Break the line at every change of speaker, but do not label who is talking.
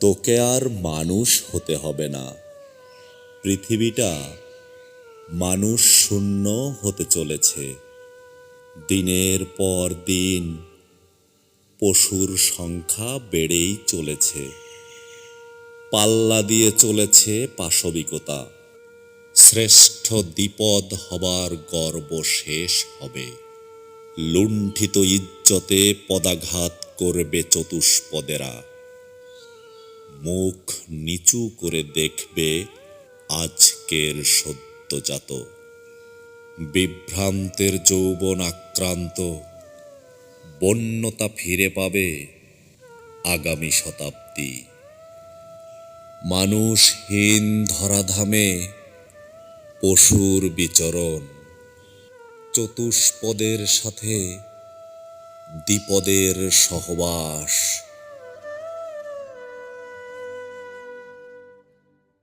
তোকে আর মানুষ হতে হবে না। পৃথিবীটা মানুষ শূন্য হতে চলেছে। দিনের পর দিন পশুর সংখ্যা বেড়েই চলেছে। পাল্লা দিয়ে চলেছে পাশবিকতা। শ্রেষ্ঠ দ্বিপদ হবার গর্ব শেষ হবে। লুণ্ঠিত ইজ্জতে পদাঘাত করবে চতুষ্পদেরা। মুখ নিচু করে দেখবে আজকের সদ্যজাত। বিভ্রান্তের যৌবন আক্রান্ত, বন্যতা ফিরে পাবে আগামী শতাব্দী। মানুষহীন ধরাধামে পশুর বিচরণ, চতুষ্পদের সাথে দ্বিপদের সহবাস।